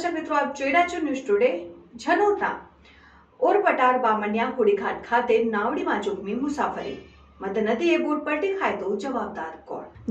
દર્શક મિત્રો, આપ જોઈ રહ્યા છો ન્યૂઝ ટુડે ઝનોરના ઓરપટાર બામણિયા, હોડીઘાટ ખાતે નાવડીમાં જોખમી મુસાફરી.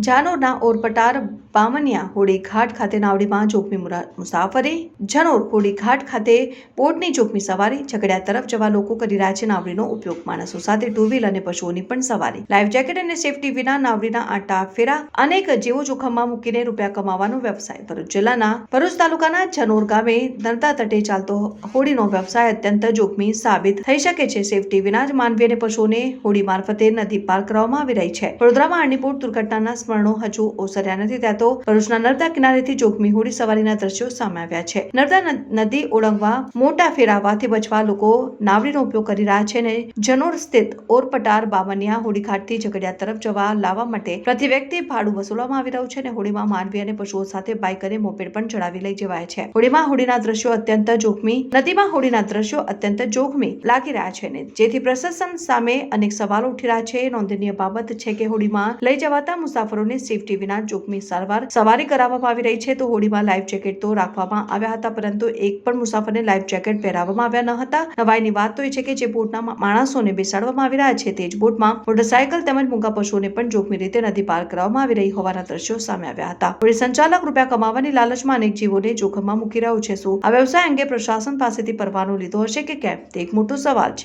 જાનોરના ઓરપટાર બામનિયા હોડી ઘાટ ખાતે નાવડીમાં જોખમી મુસાફરી. જનોર હોડીઘાટ ખાતે બોટની જોખમી સવારી. ઝઘડિયા તરફ જવા લોકો કરી રહ્યા છે નાવડીનો ઉપયોગ. માણસો સાથે ટુ વ્હીલ અને પશુઓની પણ સવારી. લાઈફ જેકેટ અને સેફટી વિના નાવડીના આટા ફેરા. અનેક જીવો જોખમમાં મૂકીને રૂપિયા કમાવાનો વ્યવસાય. ભરૂચ જિલ્લાના ભરૂચ તાલુકાના જનોર ગામે નર્મદા તટે ચાલતો હોડીનો વ્યવસાય અત્યંત જોખમી સાબિત થઈ શકે છે. સેફટી વિના જ માનવી અને પશુઓને હોડી મારફતે નદી પાર કરવામાં આવી રહી છે. વડોદરામાં અરણીપોર દુર્ઘટનાના સ્મરણો હજુ ઓસર્યા નથી, ત્યાં તો ભરૂચના નર્મદા કિનારેથી જોખમી હોડી સવારીના દ્રશ્યો સામે આવ્યા છે. નર્મદા નદી ઓળંગવા મોટા ફેરાવાથી બચવા લોકો નાવડીનો ઉપયોગ કરી રહ્યા છે અને જનોર સ્થિત ઓરપટાર બાવનિયા હોડીઘાટથી ઝઘડિયા તરફ જવા લાવવા માટે પ્રતિ વ્યક્તિ ભાડું વસૂલવામાં આવી રહ્યું છે અને હોડીમાં માનવી અને પશુઓ સાથે બાઇક અને મોપેડ પણ ચડાવી લઈ જવાય છે. હોડીમાં હોડીના દ્રશ્યો અત્યંત જોખમી, નદીમાં હોડીના દ્રશ્યો અત્યંત જોખમી લાગી રહ્યા છે જેથી પ્રશાસન સામે અનેક સવાલો ઉઠી રહ્યા છે. નોંધનીય બાબત છે કે હોડીમાં લઈ જવાતા મુસાફરોને સેફટી વિના જોખમી સારવાર સવારી કરાવવામાં આવી રહી છે. તો હોડીમાં લાઈફ જેકેટ તો રાખવામાં આવ્યા હતા, પરંતુ એક પણ મુસાફરને લાઈફ જેકેટ પહેરાવવામાં આવ્યા ન હતા. નવાઈની વાત તો એ છે કે જે બોટના માણસોને બેસાડવામાં આવી રહ્યા છે, તે જ બોટમાં મોટરસાયકલ તેમજ મૂંગા પશુઓને પણ જોખમી રીતે નદી પાર કરવામાં આવી રહી હોવાના દ્રશ્યો સામે આવ્યા હતા. હોડી સંચાલક રૂપિયા કમાવાની લાલચમાં અનેક જીવોને જોખમમાં મૂકી રહ્યો છે. શું આ વ્યવસાય અંગે પ્રશાસન પાસેથી પરવાનો લીધો હશે કે કેમ? તે એક મોટો સવાલ છે.